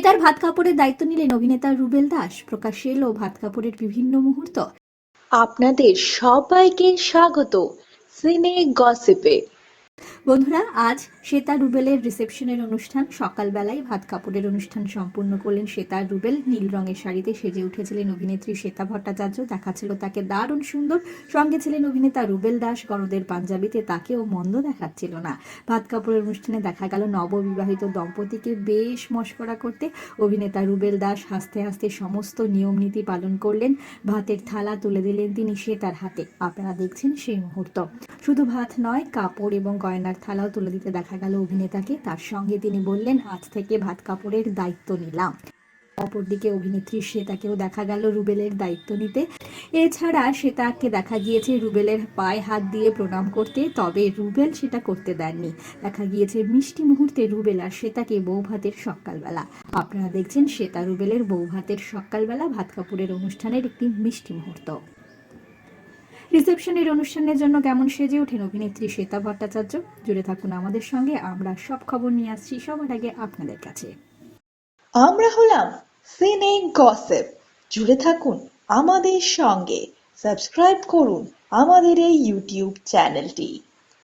তার ভাত কাপড়ের দায়িত্ব নিলেন অভিনেতা রুবেল দাস। প্রকাশ্যে এলো ভাত কাপড়ের বিভিন্ন মুহূর্ত। আপনাদের সবাইকে স্বাগত। সিনে গসিপে। বন্ধুরা, আজ শ্বেতা রুবেলের রিসেপশনের অনুষ্ঠান, সকালবেলায় ভাত কাপড়ের অনুষ্ঠান সম্পূর্ণ করলেন শ্বেতা রুবেল। নীল রঙের শাড়িতে সেজে উঠেছিলেন অভিনেত্রী শ্বেতা ভট্টাচার্য। দেখাচ্ছিল তাকে দারুণ সুন্দর। সঙ্গে ছিলেন অভিনেতা রুবেল দাস। গরদের পাঞ্জাবিতে তাকেও মন্দ দেখাচ্ছিল না। ভাত কাপড়ের অনুষ্ঠানে দেখা গেল নববিবাহিত দম্পতিকে বেশ মশকরা করতে। অভিনেতা রুবেল দাস হাসতে হাসতে সমস্ত নিয়ম নীতি পালন করলেন। ভাতের থালা তুলে দিলেন তিনি শ্বেতার হাতে। আপনারা দেখছেন সেই মুহূর্ত। শুধু ভাত নয়, কাপড় এবং গয়নার থালাও তুলে দিতে দেখা গেল অভিনেতাকে। তার সঙ্গে তিনি বললেন আজ থেকে ভাত কাপড়ের দায়িত্ব নিলাম। অপরদিকে অভিনেত্রী শ্বেতাকেও দেখা গেল রুবেলের দায়িত্ব নিতে। এছাড়া শ্বেতাকে দেখা গিয়েছে রুবেলের পায়ে হাত দিয়ে প্রণাম করতে, তবে রুবেল সেটা করতে দেননি। দেখা গিয়েছে মিষ্টি মুহূর্তে রুবেল আর শ্বেতাকে বউ ভাতের সকালবেলা। আপনারা দেখছেন শ্বেতা রুবেলের বউ ভাতের সকালবেলা ভাত কাপড়ের অনুষ্ঠানের একটি মিষ্টি মুহূর্ত। রিসেপশনের অনুষ্ঠানের জন্য কেমন সেজে ওঠেন অভিনেত্রী শ্বেতা ভট্টাচার্য? জুড়ে থাকুন আমাদের সঙ্গে, আমরা সব খবর নিয়ে আসছি সবার আগে আপনাদের কাছে। আমরা হলাম সিনে গসেপ। জুড়ে থাকুন আমাদের সঙ্গে। সাবস্ক্রাইব করুন আমাদের এই ইউটিউব চ্যানেলটি।